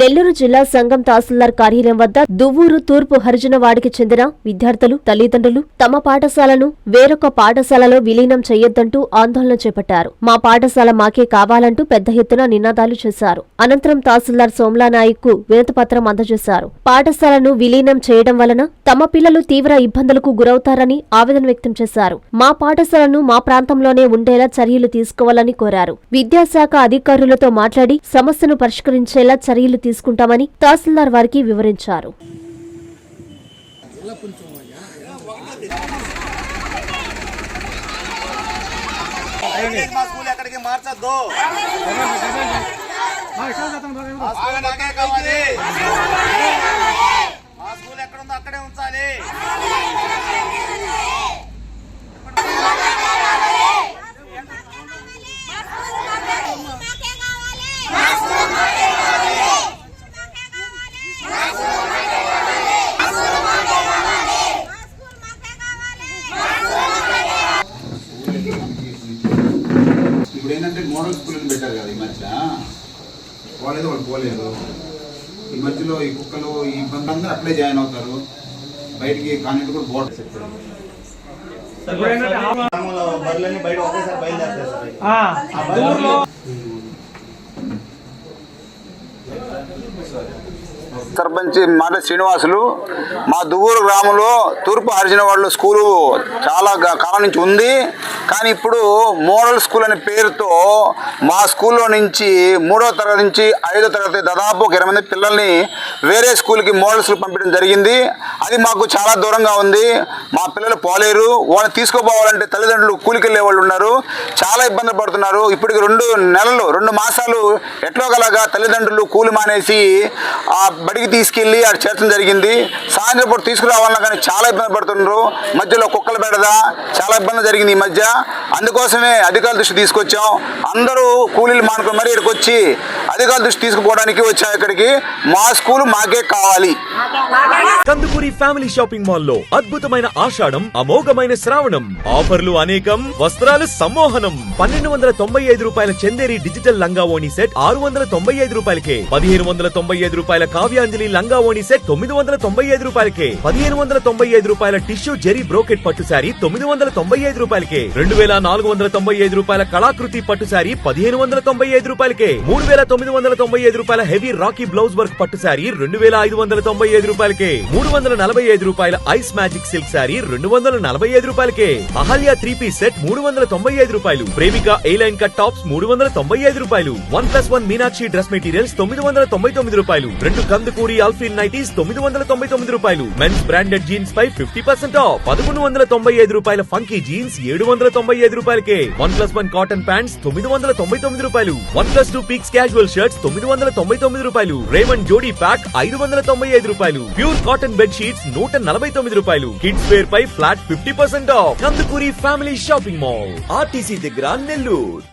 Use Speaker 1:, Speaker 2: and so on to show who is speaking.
Speaker 1: నెల్లూరు జిల్లా సంఘం తహసీల్దార్ కార్యాలయం వద్ద దువ్వూరు తూర్పు హరిజనవాడికి చెందిన విద్యార్థులు తల్లిదండ్రులు తమ పాఠశాలను వేరొక పాఠశాలలో విలీనం చేయొద్దంటూ ఆందోళన చేపట్టారు. మా పాఠశాల మాకే కావాలంటూ పెద్ద ఎత్తున నినాదాలు చేశారు. అనంతరం తహసీల్దార్ సోమ్లానాయక్కు వినతిపత్రం అందజేశారు. పాఠశాలను విలీనం చేయడం వలన తమ పిల్లలు తీవ్ర ఇబ్బందులకు గురవుతారని ఆవేదన వ్యక్తం చేశారు. మా పాఠశాలను మా ప్రాంతంలోనే ఉండేలా చర్యలు తీసుకోవాలని కోరారు. విద్యాశాఖ అధికారులతో మాట్లాడి సమస్యను పరిష్కరించేలా చర్యలు తీసుకుంటామని తహసీల్దార్ వారికి వివరించారు.
Speaker 2: మార్చొద్దు కావాలి మా స్కూల్ ఎక్కడ ఉందో అక్కడే ఉంచాలి
Speaker 3: మాకే కావాలి మా స్కూల్ మాకే కావాలి మాకే కావాలి మా స్కూల్ మాకే కావాలి మా స్కూల్ మాకే కావాలి మా స్కూల్ మాకే కావాలి మా స్కూల్ మాకే కావాలి
Speaker 4: ఇప్పుడు ఏంటంటే మోడల్ స్కూల్ అని పెట్టారు కదా ఈ మధ్య. వాళ్ళేదో వాళ్ళు పోలేదు ఈ మధ్యలో ఈ కుక్కలు ఈ ఇబ్బంది అందరూ అప్లై జాయిన్ అవుతారు. బయటికి కాన్వెంట్ కూడా బోర్డు
Speaker 2: గ్రామంలో బరులన్నీ బయట ఒకేసారి బయలుదేరుతాయి సార్. ఆ బరువులో
Speaker 4: సర్పంచ్ మాట శ్రీనివాసులు. మా దువ్వూరు గ్రామంలో తూర్పు హరిజన వాళ్ళు స్కూలు చాలా కాలం నుంచి ఉంది. కానీ ఇప్పుడు మోడల్ స్కూల్ అనే పేరుతో మా స్కూల్లో నుంచి మూడో తరగతి నుంచి ఐదో తరగతి దాదాపు ఒక ఇరవై మంది పిల్లల్ని వేరే స్కూల్కి మోడల్ స్కూల్ పంపించడం జరిగింది. అది మాకు చాలా దూరంగా ఉంది. మా పిల్లలు పోలేరు. వాళ్ళని తీసుకుపోవాలంటే తల్లిదండ్రులు కూలికి వెళ్ళే వాళ్ళు ఉన్నారు. చాలా ఇబ్బందులు పడుతున్నారు. ఇప్పటికి రెండు నెలలు రెండు మాసాలు ఎట్లోగలాగా తల్లిదండ్రులు కూలి మానేసి ఆ బడికి తీసుకెళ్ళి అది చేర్చడం జరిగింది. సాయంత్రం పూట తీసుకురావాలన్నా కానీ చాలా ఇబ్బంది పడుతున్నారు. మధ్యలో కుక్కల బెడద చాలా ఇబ్బంది జరిగింది ఈ మధ్య. అందుకోసమే అధికారుల దృష్టి తీసుకొచ్చాం. అందరూ కూలీలు మానుకుని మరీ ఇక్కడికి వచ్చి అధికారుల దృష్టి తీసుకుపోవడానికి వచ్చాం ఇక్కడికి. మా స్కూల్ మాకే కావాలి.
Speaker 5: కందుకూరి ఫ్యామిలీ షాపింగ్ మాల్లో అద్భుతమైన ఆషాఢం అమోఘమైన శ్రావణం ఆఫర్లు అనేకం వస్త్రాలు సమ్మోహనం. పన్నెండు వందల తొంభై ఐదు రూపాయల చందేరి డిజిటల్ లంగా ఓణి సెట్ ఆరు వందల తొంభై ఐదు రూపాయలకే. పదిహేను వందల తొంభై ఐదు రూపాయల కావ్యాంజలి లంగా ఓణి సెట్ తొమ్మిది వందల తొంభై ఐదు రూపాయలకే. పదిహేను వందల తొంభై ఐదు రూపాయల టిష్యూ జెరీ బ్రోకెట్ పట్టు శారీ తొమ్మిది వందల తొంభై ఐదు రూపాయలకే. రెండు వేల నాలుగు వందల తొంభై ఐదు రూపాయల కళాకృతి పట్టు శారీ పదిహేను వందల తొంభై ఐదు రూపాయలకే. మూడు వేల తొమ్మిది వందల తొంభై ఐదు రూపాయల హెవీ రాకీ బ్లౌజ్ వర్క్ పట్టు శారీ రెండు వేల ఐదు వందల తొంభై ఐదు రూపాయలకే. మూడు వందల నలభై ఐదు రూపాయల ఐస్ మ్యాజిక్ సిల్క్ శారీ రెండు వందల నలభై ఐదు రూపాయలకే. అహల్య త్రీ పీస్ సెట్ మూడు వందల తొంభై ఐదు రూపాయలు. ప్రేమిక ఏ లైన్ కట్ టాప్స్ మూడు వందల తొంభై ఐదు రూపాయలు. One plus one Meenakshi dress materials తొమ్మిది వందల తొంభై తొమ్మిది రూపాయలు. రెండు కందుకూరి ఆల్ఫిన్ నైటీస్ తొమ్మిది వందల తొంభై తొమ్మిది రూపాయలు. మెన్స్ బ్రాండెడ్ జీన్స్ పై ఫిఫ్టీ పర్సెంట్ ఆఫ్. పదకొండు వందల తొంభై ఐదు రూపాయల ఫంకీ జీన్స్ ఏడు వందల తొంభై ఐదు రూపాయలకే. One plus one cotton pants తొమ్మిది వందల తొంభై తొమ్మిది రూపాయలు. వన్ ప్లస్ టూ పీక్స్ క్యాజువల్ షర్ట్స్ తొమ్మిది వందల తొంభై తొమ్మిది రూపాయలు. రేమండ్ జోడీ ప్యాక్ ఐదు వందల తొంభై ఐదు రూపాయలు. ప్యూర్ కాటన్ బెడ్ షీట్స్ నూట నలభై తొమ్మిది రూపాయలు. కిడ్స్ వేర్ పై flat fifty percent off Kandukuri family shopping mall RTC దగ్గర నెల్లూరు